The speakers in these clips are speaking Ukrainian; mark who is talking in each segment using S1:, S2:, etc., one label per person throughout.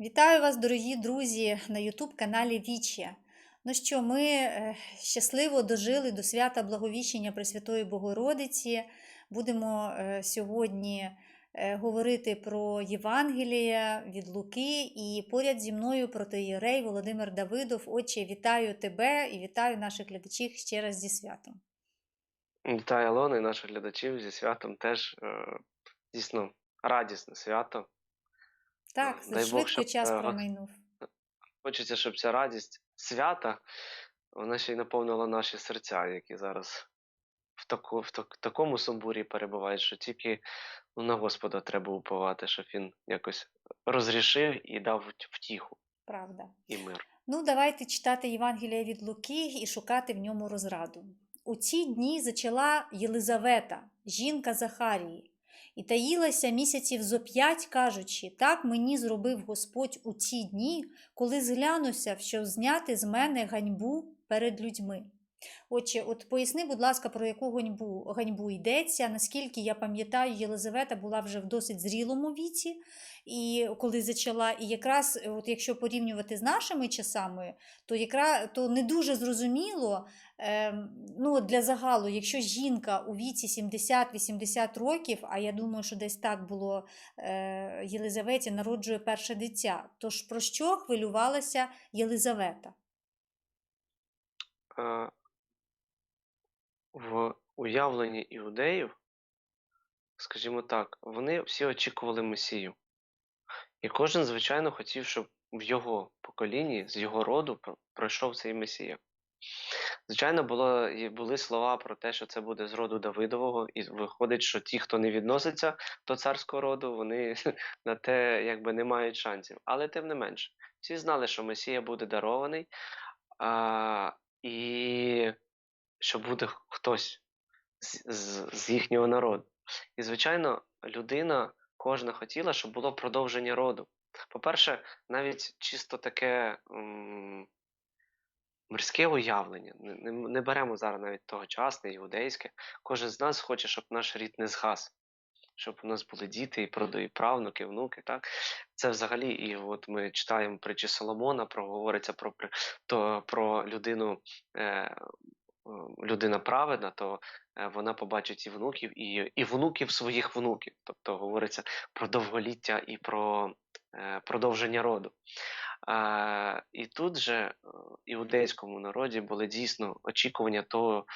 S1: Вітаю вас, дорогі друзі, на youtube каналі Вічі. Ну що, ми е, щасливо дожили до свята Благовіщення Пресвятої Богородиці. Будемо е, сьогодні е, говорити про Євангеліє від Луки і поряд зі мною протоїрей Володимир Давидов. Отче, вітаю тебе і вітаю наших глядачів ще раз зі святом.
S2: Вітаю Алону і наших глядачів зі святом теж дійсно радісне свято.
S1: Так,
S2: Дай Бог,
S1: швидко
S2: щоб,
S1: час
S2: е,
S1: промайнув.
S2: Хочеться, щоб ця радість свята вона ще й наповнила наші серця, які зараз в, таку, в так- такому сумбурі перебувають, що тільки ну, на Господа треба уповати, щоб він якось розрішив і дав втіху
S1: Правда.
S2: і мир.
S1: Ну, давайте читати Євангелія від Луки і шукати в ньому розраду. У ці дні зачала Єлизавета, жінка Захарії, і таїлася місяців зо п'ять, кажучи, так мені зробив Господь у ті дні, коли зглянуся, щоб зняти з мене ганьбу перед людьми. Отже, от поясни, будь ласка, про яку ганьбу, ганьбу йдеться. Наскільки я пам'ятаю, Єлизавета була вже в досить зрілому віці, і коли зачала, і якраз, е, от якщо порівнювати з нашими часами, то якраз то не дуже зрозуміло ем, ну, для загалу, якщо жінка у віці 70-80 років, а я думаю, що десь так було е, Єлизаветі, народжує перше дитя, то ж про що хвилювалася Єлизавета?
S2: В уявленні іудеїв, скажімо так, вони всі очікували Месію. І кожен, звичайно, хотів, щоб в його поколінні, з його роду пройшов цей Месія. Звичайно, було, були слова про те, що це буде з роду Давидового, і виходить, що ті, хто не відноситься до царського роду, вони на те якби не мають шансів. Але тим не менш, всі знали, що Месія буде дарований, а, і що буде хтось з, з, з їхнього народу. І, звичайно, людина кожна хотіла, щоб було продовження роду. По-перше, навіть чисто таке м, мирське уявлення. Не, не, беремо зараз навіть тогочасне, іудейське. Кожен з нас хоче, щоб наш рід не згас, щоб у нас були діти, і і правнуки, внуки. Так? Це взагалі, і от ми читаємо притчі Соломона, про, про, про людину. Е, Людина праведна, то е, вона побачить і внуків, і, і внуків своїх внуків. Тобто говориться про довголіття і про е, продовження роду. І тут же е, іудейському народі були дійсно очікування того,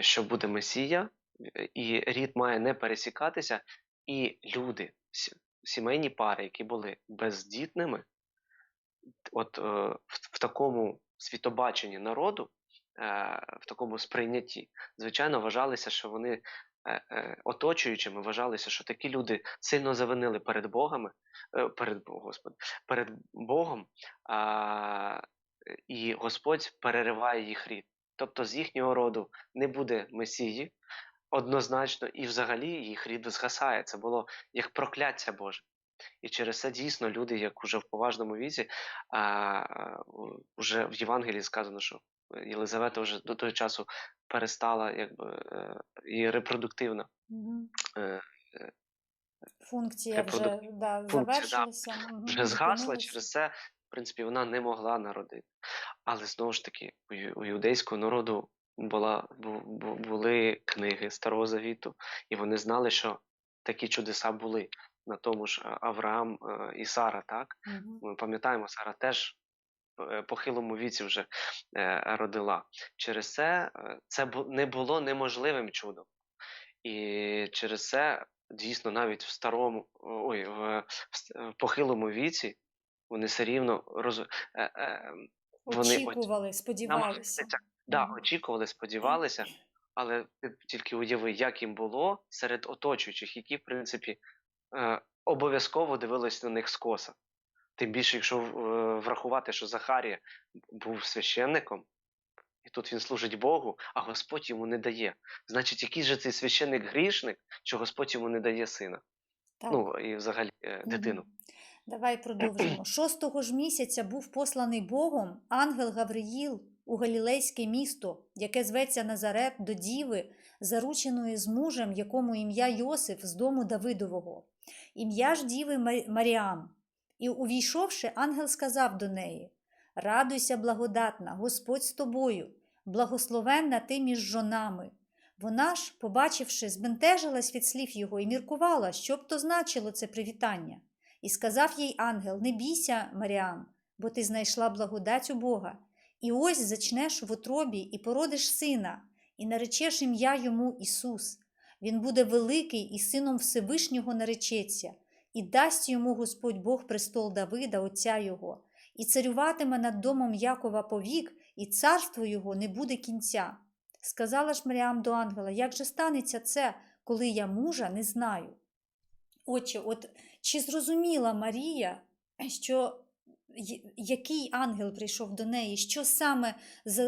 S2: що буде Месія, і рід має не пересікатися, і люди, сімейні пари, які були бездітними, от в, в такому світобаченні народу, в такому сприйнятті, звичайно, вважалося, що вони е, е, оточуючими вважалися, що такі люди сильно завинили перед Богами, е, перед Господи, перед Богом, і Господь перериває їх рід. Тобто з їхнього роду не буде Месії однозначно, і взагалі їх рід згасає. Це було як прокляття Боже. І через це дійсно люди, як уже в поважному віці, а, уже в Євангелії сказано, що Єлизавета вже до того часу перестала якби е, і репродуктивна.
S1: Мгм.
S2: е,
S1: Функція вже да,
S2: функція, да,
S1: завершилася.
S2: вже згасла, через це, в принципі, вона не могла народити. Але знову ж таки, у, ю- у іудейського народу була, бу, бу- були книги Старого Завіту, і вони знали, що такі чудеса були на тому ж е, Авраам е, і Сара, так?
S1: Мгм.
S2: Ми пам'ятаємо, Сара теж е, похилому віці вже е, родила. Через це е, це не було неможливим чудом. І через це дійсно навіть в старому, ой, в, в похилому віці вони все рівно роз, е, е, вони
S1: Очікували, сподівалися.
S2: намагалися, да, очікували, сподівалися, але ти тільки уяви, як їм було серед оточуючих, які, в принципі, е, обов'язково дивились на них скоса. Тим більше, якщо е, врахувати, що Захарія був священником, і тут він служить Богу, а Господь йому не дає. Значить, який же цей священник грішник, що Господь йому не дає сина?
S1: Так.
S2: Ну і взагалі е, дитину.
S1: Давай продовжимо. Шостого ж місяця був посланий Богом ангел Гавриїл у Галілейське місто, яке зветься Назарет до діви, зарученої з мужем, якому ім'я Йосиф з дому Давидового. Ім'я ж діви Маріам. І, увійшовши, ангел сказав до неї: Радуйся, благодатна, Господь з тобою, благословенна ти між жонами. Вона ж, побачивши, збентежилась від слів його і міркувала, що б то значило це привітання. І сказав їй ангел: Не бійся, Маріам, бо ти знайшла благодать у Бога. І ось зачнеш в утробі і породиш сина, і наречеш ім'я йому Ісус. Він буде великий і сином Всевишнього наречеться, і дасть йому Господь Бог престол Давида, отця його, і царюватиме над домом Якова повік, і царство його не буде кінця. Сказала ж Маріам до ангела, як же станеться це, коли я мужа не знаю? Отче, от чи зрозуміла Марія, що який ангел прийшов до неї, що саме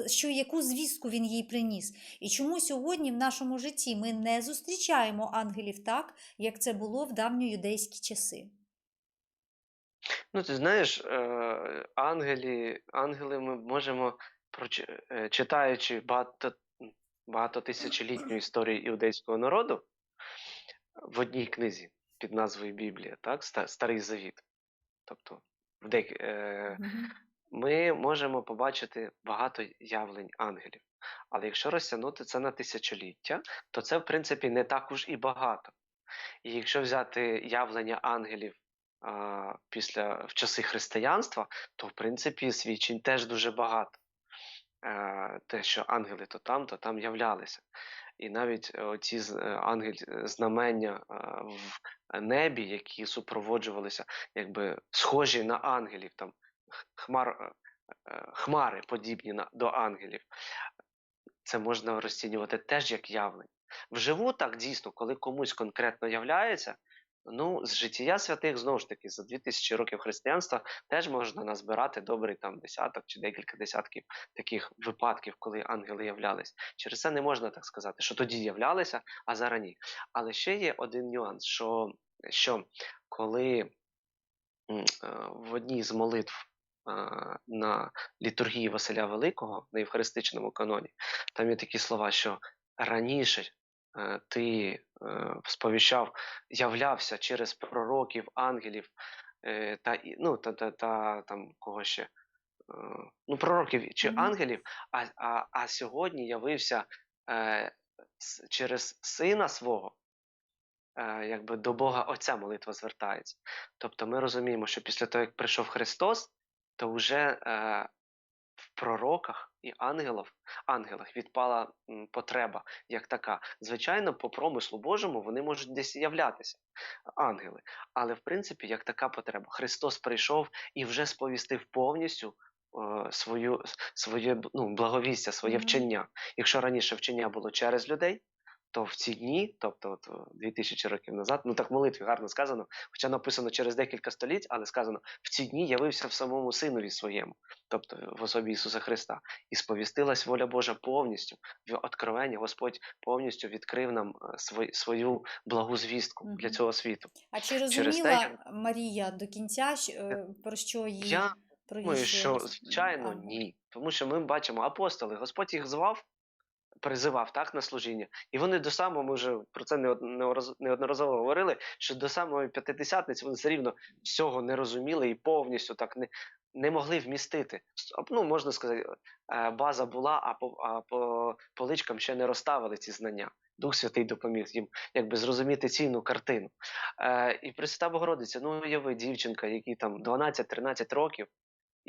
S1: що яку звістку він їй приніс? І чому сьогодні в нашому житті ми не зустрічаємо ангелів так, як це було в давньоюдейські часи?
S2: Ну, ти знаєш, е, ангелі, ангели ми можемо, е, читаючи багато, багатотисячолітню історію іудейського народу в одній книзі під назвою Біблія, так, Старий Завіт. Тобто, ми можемо побачити багато явлень ангелів. Але якщо розтягнути це на тисячоліття, то це, в принципі, не так уж і багато. І якщо взяти явлення ангелів а, після в часи християнства, то в принципі свідчень теж дуже багато. Е, те, що ангели то там, то там являлися. І навіть е, оці з- е, ангель знамення в небі, які супроводжувалися, якби схожі на ангелів, там хмар, хмари подібні на, до ангелів. Це можна розцінювати теж як явлення. Вживу так дійсно, коли комусь конкретно являється, ну, з життя святих, знову ж таки, за 2000 років християнства теж можна назбирати добрий там десяток чи декілька десятків таких випадків, коли ангели являлись. Через це не можна так сказати, що тоді являлися, а зараз ні. Але ще є один нюанс, що, що коли е, в одній з молитв е, на літургії Василя Великого на євхаристичному каноні, там є такі слова, що раніше ти е, сповіщав, являвся через пророків, ангелів е, та, ну, та, та, та там кого ще. е, Ну, пророків чи
S1: Мгм.
S2: ангелів, а, а, а сьогодні явився е, через сина свого, е, якби до Бога Отця молитва звертається. Тобто ми розуміємо, що після того, як прийшов Христос, то вже е, в пророках і ангелах, ангелах відпала потреба як така. Звичайно, по промислу Божому вони можуть десь являтися, ангели. Але в принципі, як така потреба. Христос прийшов і вже сповістив повністю. е, Свою своє ну, благовістя, своє вчення. Якщо раніше вчення було через людей, то в ці дні, тобто от, е, 2000 років назад, ну так в молитві гарно сказано, хоча написано через декілька століть, але сказано, в ці дні явився в самому синові своєму, тобто в особі Ісуса Христа, і сповістилась воля Божа повністю. В откровенні Господь повністю відкрив нам е, свою благу звістку для цього світу.
S1: А чи
S2: Через те,
S1: розуміла Марія до кінця, е, про що їй
S2: Я думаю, що звичайно ні. Тому що ми бачимо апостоли, Господь їх звав, призивав так на служіння. І вони до самого, ми вже про це неодноразово говорили, що до самої п'ятидесятниці вони все рівно всього не розуміли і повністю так не, не могли вмістити. Ну, можна сказати, е, база була, а по, а по поличкам ще не розставили ці знання. Дух Святий допоміг їм якби зрозуміти цінну картину. Е, і Пресвята Богородиця, ну уяви, дівчинка, якій там 12-13 років,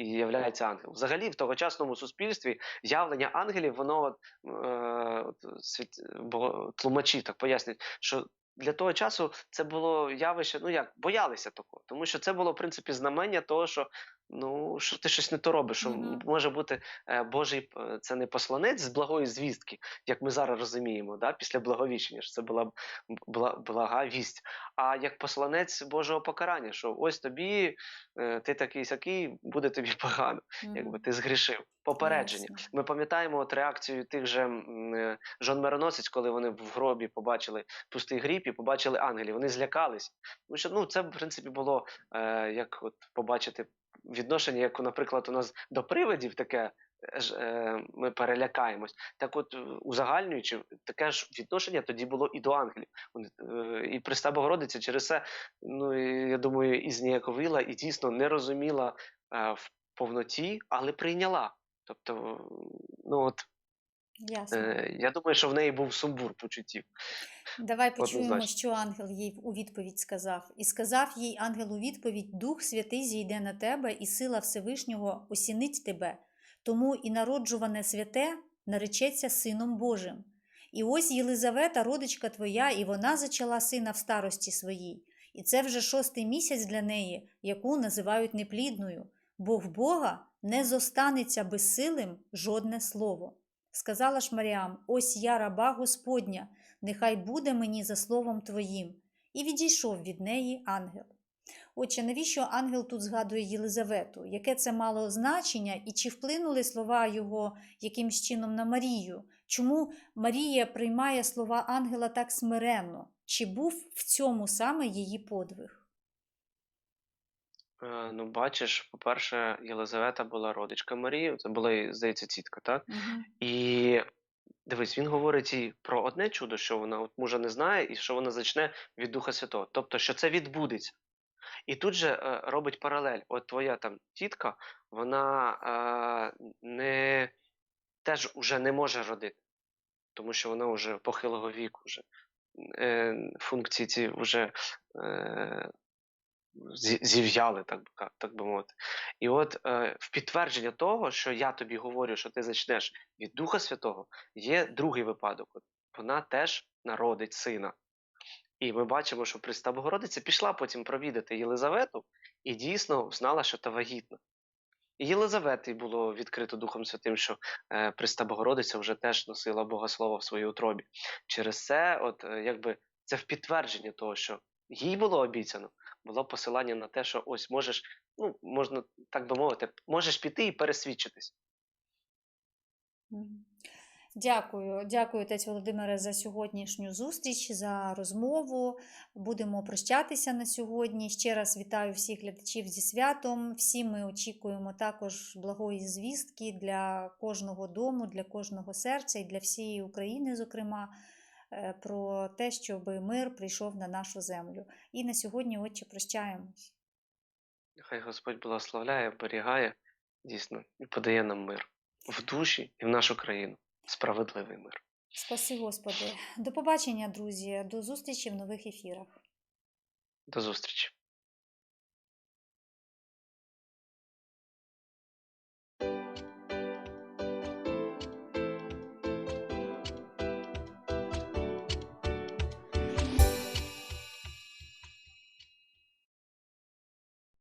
S2: і являється ангел. Взагалі, в тогочасному суспільстві явлення ангелів, воно е, тлумачі так пояснюють, що для того часу це було явище, ну як, боялися такого, тому що це було, в принципі, знамення того, що ну, що ти щось не то робиш, що
S1: Мгм.
S2: може бути е, Божий, е, це не посланець з благої звістки, як ми зараз розуміємо, да, після благовіщення, що це була б- бла, блага вість, а як посланець Божого покарання, що ось тобі, е, ти такий сякий, буде тобі погано, якби ти згрішив. Попередження.
S1: Ясно.
S2: Ми пам'ятаємо от реакцію тих же жон мироносець, коли вони в гробі побачили пустий гріб і побачили ангелів. Вони злякались. Тому що ну, це, в принципі, було е, як от побачити відношення, як, наприклад, у нас до привидів таке ж, е, ми перелякаємось. Так от, е, узагальнюючи, таке ж відношення тоді було і до ангелів. Е, І Пресна Богородиця через це, ну, я думаю, і зніяковіла, і дійсно не розуміла е, в повноті, але прийняла. Тобто, ну от,
S1: Ясно.
S2: е, я думаю, що в неї був сумбур почуттів.
S1: Давай почуємо,
S2: однозначно.
S1: що ангел їй у відповідь сказав. І сказав їй ангел у відповідь: Дух Святий зійде на тебе, і сила Всевишнього осінить тебе. Тому і народжуване святе наречеться Сином Божим. І ось Єлизавета, родичка твоя, і вона зачала сина в старості своїй. І це вже шостий місяць для неї, яку називають неплідною, бо в Бога не зостанеться безсилим жодне слово. Сказала ж Маріам: Ось я раба Господня, нехай буде мені за словом твоїм. І відійшов від неї ангел. Отже, навіщо ангел тут згадує Єлизавету? Яке це мало значення, і чи вплинули слова його якимсь чином на Марію? Чому Марія приймає слова ангела так смиренно? Чи був в цьому саме її подвиг?
S2: Е, Ну, бачиш, по-перше, Єлизавета була родичка Марії, це була, здається, тітка, так?
S1: Угу.
S2: І дивись, він говорить їй про одне чудо, що вона от мужа не знає, і що вона зачне від Духа Святого. Тобто, що це відбудеться. І тут же е, робить паралель. От твоя там тітка, вона е, не теж уже не може родити, тому що вона вже похилого віку, вже е, функції ці вже е, зів'яли, так, би так би мовити. І от е, в підтвердження того, що я тобі говорю, що ти зачнеш від Духа Святого, є другий випадок. Вона теж народить сина. І ми бачимо, що Пресна Богородиця пішла потім провідати Єлизавету і дійсно знала, що та вагітна. І Єлизаветі було відкрито Духом Святим, що е, Пресна Богородиця вже теж носила Бога Слова в своїй утробі. Через це, от е, якби це в підтвердження того, що їй було обіцяно, було посилання на те, що ось можеш, ну можна так би мовити, можеш піти і пересвідчитись.
S1: Дякую, дякую, отець Володимире, за сьогоднішню зустріч, за розмову. Будемо прощатися на сьогодні. Ще раз вітаю всіх глядачів зі святом. Всі ми очікуємо також благої звістки для кожного дому, для кожного серця і для всієї України, зокрема, Е, про те, щоб мир прийшов на нашу землю. І на сьогодні, Отче, прощаємось.
S2: Хай Господь благословляє, оберігає дійсно і подає нам мир в душі і в нашу країну. Справедливий мир.
S1: Спаси, Господи. До побачення, друзі. До зустрічі в нових ефірах.
S2: До зустрічі. Thank you.